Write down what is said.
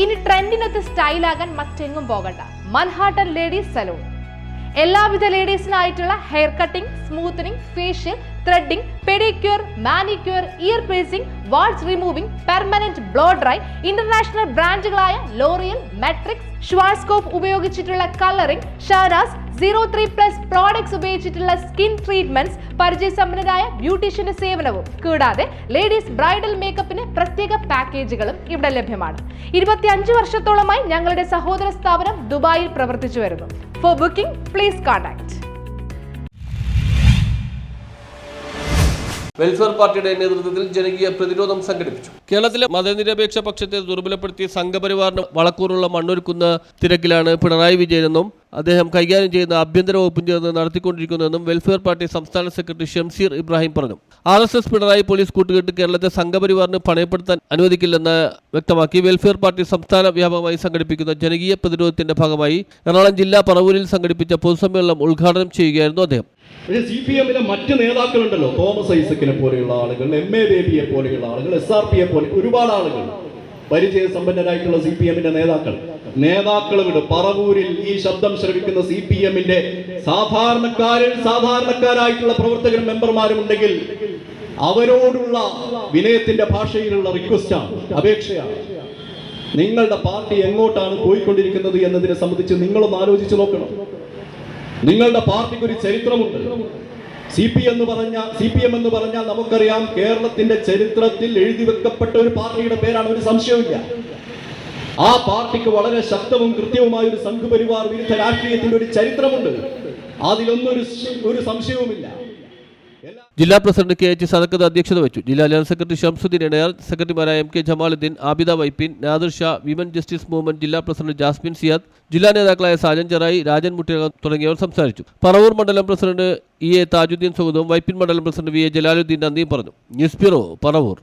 ഇനി ട്രെൻഡിനൊത്ത് സ്റ്റൈലാകാൻ മറ്റെങ്ങും പോകണ്ട. Manhattan ladies salon. എല്ലാവിധ ലേഡീസിനായിട്ടുള്ള hair cutting smoothening facial threading pedicure manicure ear piercing warts removing permanent blow dry international ബ്രാൻഡുകളായ L'Oreal Matrix Schwarzkopf ഉപയോഗിച്ചിട്ടുള്ള colouring Shahnaz zero three plus products ഉപയോഗിച്ചിട്ടുള്ള skin treatments പരിചയസമ്പന്നരായ ബ്യൂട്ടീഷ്യന്റെ സേവനവും. കൂടാതെ ലേഡീസ് ബ്രൈഡൽ മേക്കപ്പിന് പ്രത്യേക പാക്കേജുകളും ഇവിടെ ലഭ്യമാണ്. ഇരുപത്തിയഞ്ച് വർഷത്തോളമായി ഞങ്ങളുടെ സഹോദര സ്ഥാപനം ദുബായിൽ പ്രവർത്തിച്ചു വരുന്നു. For booking please contact welfare party നേതൃത്വത്തിൽ ജനകീയ പ്രതിരോധം സംഘടിപ്പിച്ചു. കേരളത്തിലെ മതനിരപേക്ഷ പക്ഷത്തെ ദുർബലപ്പെടുത്തിയ സംഘപരിവാറിന് വളക്കൂറുള്ള മണ്ണൊരുക്കുന്ന തിരക്കിലാണ് പിണറായി വിജയനെന്നും അദ്ദേഹം കൈകാര്യം ചെയ്യുന്ന ആഭ്യന്തര വകുപ്പും ചേർന്ന് നടത്തിക്കൊണ്ടിരിക്കുന്നതെന്നും വെൽഫെയർ പാർട്ടി സംസ്ഥാന സെക്രട്ടറി ഷംസീർ ഇബ്രാഹിം പറഞ്ഞു. R S S Pinarayi police കൂട്ടുകെട്ട് കേരളത്തെ സംഘപരിവാറിന് പണയപ്പെടുത്താൻ അനുവദിക്കില്ലെന്ന് വ്യക്തമാക്കി വെൽഫെയർ പാർട്ടി സംസ്ഥാന വ്യാപകമായി സംഘടിപ്പിക്കുന്ന ജനകീയ പ്രതിരോധത്തിന്റെ ഭാഗമായി എറണാകുളം ജില്ലാ പറവൂരിൽ സംഘടിപ്പിച്ച പൊതുസമ്മേളനം ഉദ്ഘാടനം ചെയ്യുകയായിരുന്നു അദ്ദേഹം. സി പി എമ്മിലെ മറ്റ് നേതാക്കളുണ്ടല്ലോ തോമസ് ഐസക്കിനെ പോലെയുള്ള ആളുകൾ എം എ ബേബിയെ പോലെയുള്ള ആളുകൾ എസ് ആർ പിയെ പോലെ ഒരുപാട് ആളുകൾ. പരിചയസമ്പന്നരായിട്ടുള്ള സി പി എമ്മിന്റെ നേതാക്കൾ. നേതാക്കൾ വിട് പറവൂരിൽ ഈ ശബ്ദം ശ്രവിക്കുന്ന സി പി എമ്മിന്റെ സാധാരണക്കാരിൽ സാധാരണക്കാരായിട്ടുള്ള പ്രവർത്തകരും മെമ്പർമാരും ഉണ്ടെങ്കിൽ അവരോടുള്ള വിനയത്തിന്റെ ഭാഷയിലുള്ള റിക്വസ്റ്റാണ് അപേക്ഷയാണ്. നിങ്ങളുടെ പാർട്ടി എങ്ങോട്ടാണ് പോയിക്കൊണ്ടിരിക്കുന്നത് എന്നതിനെ സംബന്ധിച്ച് നിങ്ങളൊന്ന് ആലോചിച്ച് നോക്കണം. നിങ്ങളുടെ പാർട്ടിക്ക് ഒരു ചരിത്രമുണ്ട്. സി പി എന്ന് പറഞ്ഞ സി പി എം എന്ന് പറഞ്ഞാൽ നമുക്കറിയാം കേരളത്തിന്റെ ചരിത്രത്തിൽ എഴുതി വെക്കപ്പെട്ട ഒരു പാർട്ടിയുടെ പേരാണ് ഒരു സംശയമില്ല ആ പാർട്ടിക്ക് വളരെ ശക്തവും കൃത്യവുമായ ഒരു സംഘപരിവാർ വിരുദ്ധ രാഷ്ട്രീയത്തിന്റെ ഒരു ചരിത്രമുണ്ട്. അതിലൊന്നും ഒരു സംശയവുമില്ല. ജില്ലാ പ്രസിഡന്റ് കെ എച്ച് സദക്കത്ത് അധ്യക്ഷത വെച്ചു. ജില്ലാ ജനറൽ സെക്രട്ടറി ഷംസുദ്ദീൻ എണയാർ സെക്രട്ടറിമാരായ M. K. Jamaluddin Abida Vypin Nadir Shah women justice movement ജില്ലാ പ്രസിഡന്റ് ജാസ്മിൻ സിയാദ് ജില്ലാ നേതാക്കളായ സാജൻ ചെറായി രാജൻ മുട്ടിയകം തുടങ്ങിയവർ സംസാരിച്ചു. പറവൂർ മണ്ഡലം പ്രസിഡന്റ് ഇ. എ. താജുദ്ദീൻ സുഗതവും വൈപ്പിൻ മണ്ഡലം പ്രസിഡന്റ് വി. എ. ജലാലുദ്ദീൻ നന്ദിയും പറഞ്ഞു. News bureau Paravur.